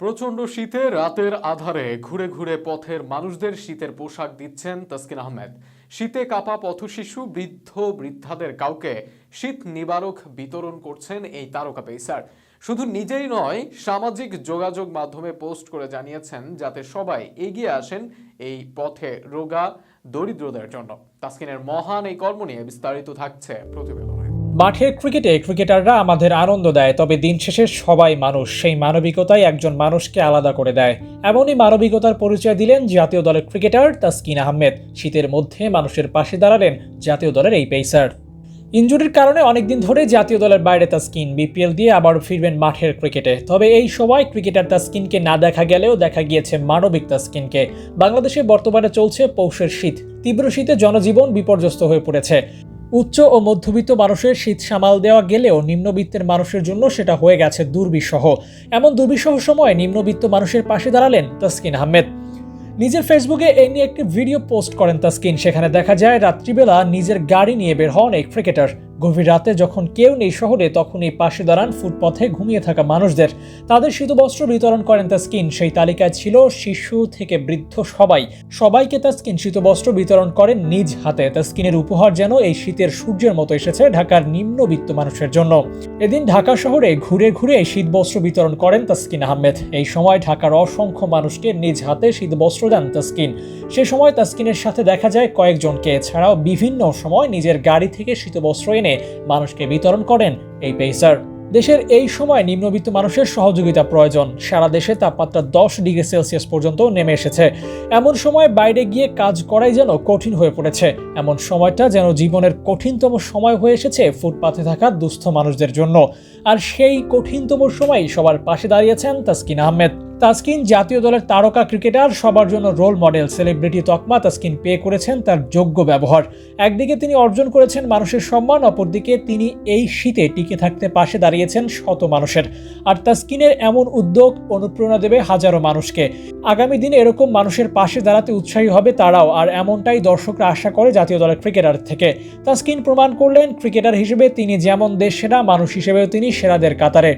প্রচণ্ড শীতে রাতের আধারে ঘুরে ঘুরে পথের মানুষদের শীতের পোশাক দিচ্ছেন তাসকিন আহমেদ। শীতে কাপা পথশিশু বৃদ্ধ বৃদ্ধাদের কাউকে শীত নিবারক বিতরণ করছেন এই তারকা পেসার। শুধু নিজেই নয়, সামাজিক যোগাযোগ মাধ্যমে পোস্ট করে জানিয়েছেন যাতে সবাই এগিয়ে আসেন এই পথে রোগা দরিদ্রদের জন্য। তাসকিনের মহান এই কর্ম নিয়ে বিস্তারিত থাকছে প্রতিবেদনে। মাঠের ক্রিকেটে ক্রিকেটাররা আমাদের আনন্দ দেয়, তবে দিন শেষে সবাই মানুষ। সেই মানবিকতাই একজন মানুষকে আলাদা করে দেয়। এমনই মানবিকতার পরিচয় দিলেন জাতীয় দলের ক্রিকেটার তাসকিন আহমেদ। শীতের মধ্যে মানুষের পাশে দাঁড়ালেন জাতীয় দলের এই পেসার। ইনজুরির কারণে অনেকদিন ধরে জাতীয় দলের বাইরে তাসকিন বিপিএল দিয়ে আবার ফিরবেন মাঠের ক্রিকেটে। তবে এই সময় ক্রিকেটার তাসকিনকে না দেখা গেলেও দেখা গিয়েছে মানবিক তাসকিনকে। বাংলাদেশে বর্তমানে চলছে পৌষের শীত। তীব্র শীতে জনজীবন বিপর্যস্ত হয়ে পড়েছে। উচ্চ ও মধ্যবিত্ত মানুষের শীত সামাল দেওয়া গেলেও নিম্নবিত্তের মানুষের জন্য সেটা হয়ে গেছে দুর্বিষহ। এমন দুর্বিষহ সময়ে নিম্নবিত্ত মানুষের পাশে দাঁড়ালেন তাসকিন আহমেদ। নিজের ফেসবুকে এই নিয়ে একটি ভিডিও পোস্ট করেন তাসকিন। সেখানে দেখা যায়, রাত্রিবেলা নিজের গাড়ি নিয়ে বের হন এক ক্রিকেটার। গভীর রাতে যখন কেউ নেই শহরে, তখন এই পাশে দাঁড়ান ফুটপথে ঘুমিয়ে থাকা মানুষদের। তাদের শীতবস্ত্র বিতরণ করেন তাসকিন। সেই তালিকায় ছিল শিশু থেকে বৃদ্ধ সবাই। সবাইকে তাসকিন শীতবস্ত্র বিতরণ করেন নিজ হাতে। তাসকিনের উপহার যেন এই শীতের সূর্যের মতো এসেছে ঢাকার নিম্নবিত্ত মানুষের জন্য। এদিন ঢাকা শহরে ঘুরে ঘুরে শীতবস্ত্র বিতরণ করেন তাসকিন আহমেদ। এই সময় ঢাকার অসংখ্য মানুষকে নিজ হাতে শীত শীতবস্ত্র দেন তাসকিন। সে সময় তাসকিনের সাথে দেখা যায় কয়েকজনকে। এছাড়াও বিভিন্ন সময় নিজের গাড়ি থেকে শীতবস্ত্র এনে মানুষকে বিতরণ করেন এই পেসার। দেশের এই সময় নিম্নবিত্ত মানুষের সহযোগিতা প্রয়োজন। সারা দেশে তাপমাত্রা দশ ডিগ্রি সেলসিয়াস পর্যন্ত নেমে এসেছে। এমন সময় বাইরে গিয়ে কাজ করাই যেন কঠিন হয়ে পড়েছে। এমন সময়টা যেন জীবনের কঠিনতম সময় হয়ে এসেছে ফুটপাথে থাকা দুস্থ মানুষদের জন্য। আর সেই কঠিনতম সময় সবার পাশে দাঁড়িয়েছেন তাসকিন আহমেদ। তাসকিন জাতীয় দলের তারকা ক্রিকেটার, সবার জন্য রোল মডেল, সেলিব্রিটি তকমা তাসকিন পেয়ে করেছেন তার যোগ্য ব্যবহার। একদিকে তিনি অর্জন করেছেন মানুষের সম্মান, অপরদিকে তিনি এই শীতে টিকে থাকতে পাশে দাঁড়িয়েছেন শত মানুষের। আর তাসকিনের এমন উদ্যোগ অনুপ্রেরণা দেবে হাজারো মানুষকে। আগামী দিনে এরকম মানুষের পাশে দাঁড়াতে উৎসাহী হবে তারাও, আর এমনটাই দর্শকরা আশা করে জাতীয় দলের ক্রিকেটার থেকে। তাসকিন প্রমাণ করলেন, ক্রিকেটার হিসেবে তিনি যেমন দেশ সেরা, মানুষ হিসেবেও তিনি সেরাদের কাতারে।